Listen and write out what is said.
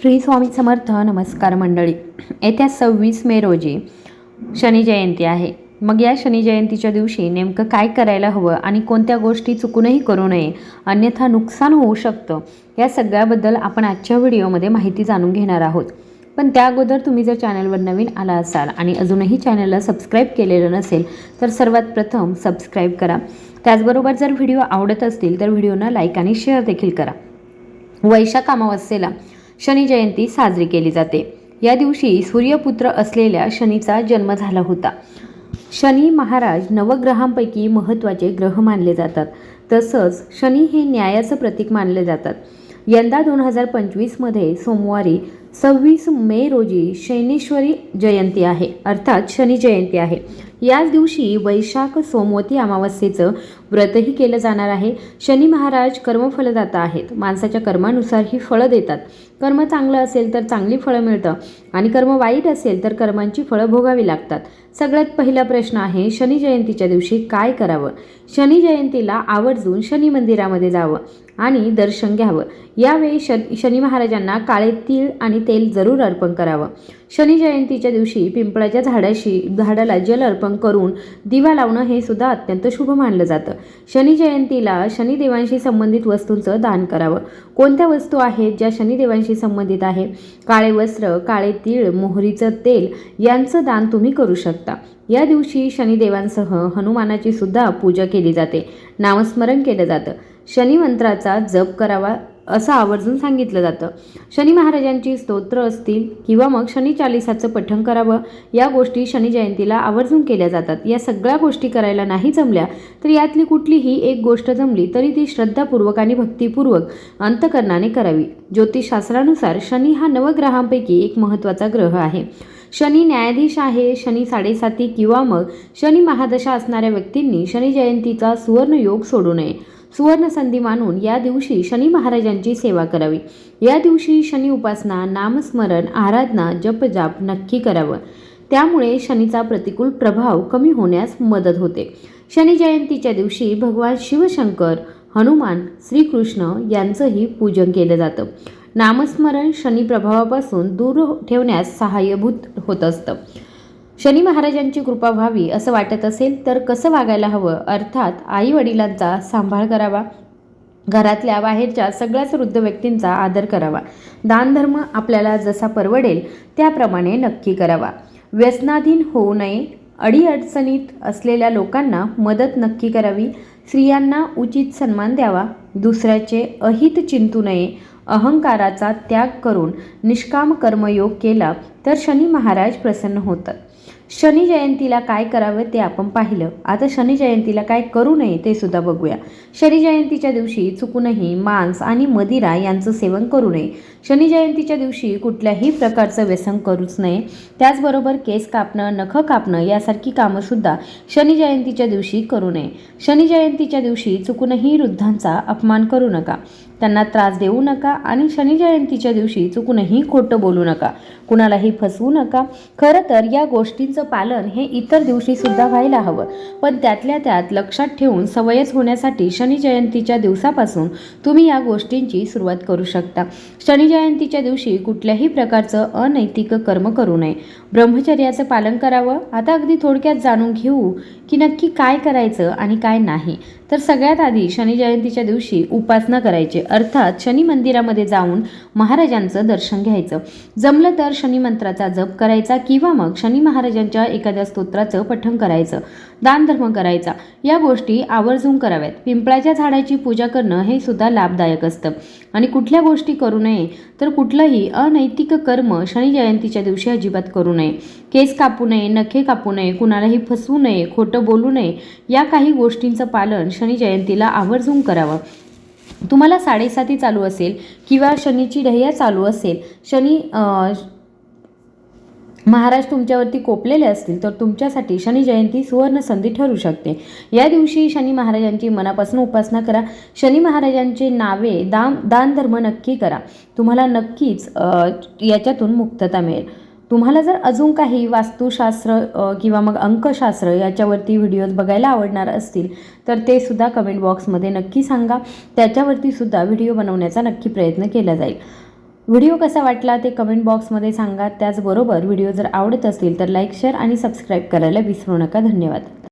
श्री स्वामी समर्थ नमस्कार मंडळी. येत्या सव्वीस मे रोजी शनी जयंती आहे. मग या शनी जयंतीच्या दिवशी नेमकं काय करायला हवं आणि कोणत्या गोष्टी चुकूनही करू नये अन्यथा नुकसान होऊ शकतं या सगळ्याबद्दल आपण आजच्या व्हिडिओमध्ये माहिती जाणून घेणार आहोत. पण त्या अगोदर तुम्ही जर चॅनलवर नवीन आला असाल आणि अजूनही चॅनलला सबस्क्राईब केलेलं नसेल तर सर्वात प्रथम सबस्क्राईब करा. त्याचबरोबर जर व्हिडिओ आवडत असतील तर व्हिडिओना लाईक आणि शेअर देखील करा. वैशाख अमावस्येला शनी जयंती साजरी केली जाते. या दिवशी सूर्यपुत्र असलेल्या शनीचा जन्म झाला होता. शनी महाराज नवग्रहांपैकी महत्त्वाचे ग्रह मानले जातात. तसंच शनी हे न्यायाचं प्रतीक मानले जातात. यंदा दोन हजार पंचवीसमध्ये सोमवारी सव्वीस मे रोजी शैनेश्वरी जयंती आहे. अर्थात शनी जयंती आहे. याच दिवशी वैशाख सोमवती अमावस्येचं व्रतही केलं जाणार आहे. शनी महाराज कर्मफलदाता आहेत. माणसाच्या कर्मानुसार ही फळं देतात. कर्म चांगलं असेल तर चांगली फळं मिळतं आणि कर्म वाईट असेल तर कर्मांची फळं भोगावी लागतात. सगळ्यात पहिला प्रश्न आहे शनी जयंतीच्या दिवशी काय करावं? शनी जयंतीला आवर्जून शनी मंदिरामध्ये जावं आणि दर्शन घ्यावं. यावेळी शन शनी महाराजांना काळे तीळ आणि तेल जरूर अर्पण करावं. शनी जयंतीच्या दिवशी पिंपळाच्या झाडाशी झाडाला जल अर्पण करून दिवा लावणं हे सुद्धा अत्यंत शुभ मानलं जातं. शनी जयंतीला शनिदेवांशी संबंधित वस्तूंचं दान करावं. कोणत्या वस्तू आहेत ज्या शनिदेवांशी संबंधित आहे? काळे वस्त्र काळे तीळ मोहरीचं तेल यांचं दान तुम्ही करू शकता. या दिवशी शनिदेवांसह हनुमानाची सुद्धा पूजा केली जाते. नामस्मरण केलं जातं. शनिमंत्राचा जप करावा असं आवर्जून सांगितलं जातं. शनी महाराजांची स्तोत्र असतील किंवा मग शनी चालिसाचं पठण करावं या गोष्टी शनी जयंतीला आवर्जून केल्या जातात. या सगळ्या गोष्टी करायला नाही जमल्या तर यातली कुठलीही एक गोष्ट जमली तरी ती श्रद्धापूर्वक आणि भक्तीपूर्वक अंतकरणाने करावी. ज्योतिषशास्त्रानुसार शनी हा नवग्रहांपैकी एक महत्त्वाचा ग्रह आहे. शनी न्यायाधीश आहे शनी साडेसाती किंवा मग शनी महादशा असणाऱ्या व्यक्तींनी शनी जयंतीचा सुवर्णयोग सोडू नये. सुवर्ण संधी मानून या दिवशी शनी महाराजांची सेवा करावी. या दिवशी शनी उपासना नामस्मरण आराधना जपजाप नक्की करावं. त्यामुळे शनीचा प्रतिकूल प्रभाव कमी होण्यास मदत होते. शनी जयंतीच्या दिवशी भगवान शिवशंकर हनुमान श्रीकृष्ण यांचंही पूजन केलं जातं. नामस्मरण शनी प्रभावापासून दूर ठेवण्यास सहाय्यभूत होत असतं. शनी महाराजांची कृपा व्हावी असं वाटत असेल तर कसं वागायला हवं? अर्थात आई वडिलांचा सांभाळ करावा. घरातल्या बाहेरच्या सगळ्याच वृद्ध व्यक्तींचा आदर करावा. दानधर्म आपल्याला जसा परवडेल त्याप्रमाणे नक्की करावा. व्यसनाधीन होऊ नये. अडीअडचणीत असलेल्या लोकांना मदत नक्की करावी. स्त्रियांना उचित सन्मान द्यावा. दुसऱ्याचे अहित चिंतू नये. अहंकाराचा त्याग करून निष्काम कर्मयोग केला तर शनी महाराज प्रसन्न होतात. शनी जयंतीला काय करावं ते आपण पाहिलं. आता शनी जयंतीला काय करू नये ते सुद्धा बघूया. शनी जयंतीच्या दिवशी चुकूनही मांस आणि मदिरा यांचं सेवन करू नये. शनी जयंतीच्या दिवशी कुठल्याही प्रकारचं व्यसन करूच नये. त्याचबरोबर केस कापणं नखं कापणं यासारखी कामंसुद्धा शनी जयंतीच्या दिवशी करू नये. शनी जयंतीच्या दिवशी चुकूनही वृद्धांचा अपमान करू नका. त्यांना त्रास देऊ नका आणि शनी जयंतीच्या दिवशी चुकूनही खोटं बोलू नका. कुणालाही फसवू नका. खरं तर या गोष्टींचं पालन हे इतर दिवशी सुद्धा व्हायला हवं. पण त्यातल्या त्यात लक्षात ठेवून सवयच होण्यासाठी शनी जयंतीच्या दिवसापासून तुम्ही या गोष्टींची सुरुवात करू शकता. शनी जयंतीच्या दिवशी कुठल्याही प्रकारचं अनैतिक कर्म करू नये. ब्रह्मचर्याचं पालन करावं. आता अगदी थोडक्यात जाणून घेऊ की नक्की काय करायचं आणि काय नाही. तर सगळ्यात आधी शनी जयंतीच्या दिवशी उपासना करायची. अर्थात शनी मंदिरामध्ये जाऊन महाराजांचं दर्शन घ्यायचं. जमलं तर शनी मंत्राचा जप करायचा किंवा मग शनी महाराजांच्या एखाद्या स्तोत्राचं पठण करायचं. दानधर्म करायचा. या गोष्टी आवर्जून कराव्यात. पिंपळाच्या झाडाची पूजा करणं हे सुद्धा लाभदायक असतं. आणि कुठल्या गोष्टी करू नये तर कुठलंही अनैतिक कर्म शनी जयंतीच्या दिवशी अजिबात करू नये. केस कापू नये नखे कापू नये कुणालाही फसवू नये खोटं बोलू नये या काही गोष्टींचं पालन शनी जयंतीला आवर्जून करावं. तुम्हाला साडेसाती चालू असेल किंवा शनीची ढह्या चालू असेल शनी महाराज तुमच्यावरती कोपलेले असतील तर तुमच्यासाठी शनी जयंती सुवर्ण संधी ठरू शकते. या दिवशी शनी महाराजांची मनापासून उपासना करा. शनी महाराजांचे नावे दान दानधर्म नक्की करा. तुम्हाला नक्कीच याच्यातून मुक्तता मिळेल. तुम्हाला जर अजून काही वास्तुशास्त्र किंवा मग अंकशास्त्र याच्यावरती व्हिडिओज बघायला आवडणार असतील तर ते सुद्धा कमेंट बॉक्समध्ये नक्की सांगा. त्याच्यावरती सुद्धा व्हिडिओ बनवण्याचा नक्की प्रयत्न केला जाईल. व्हिडिओ कसा वाटला ते कमेंट बॉक्समध्ये सांगा. त्याचबरोबर व्हिडिओ जर आवडत असतील तर लाईक शेअर आणि सबस्क्राईब करायला विसरू नका. धन्यवाद.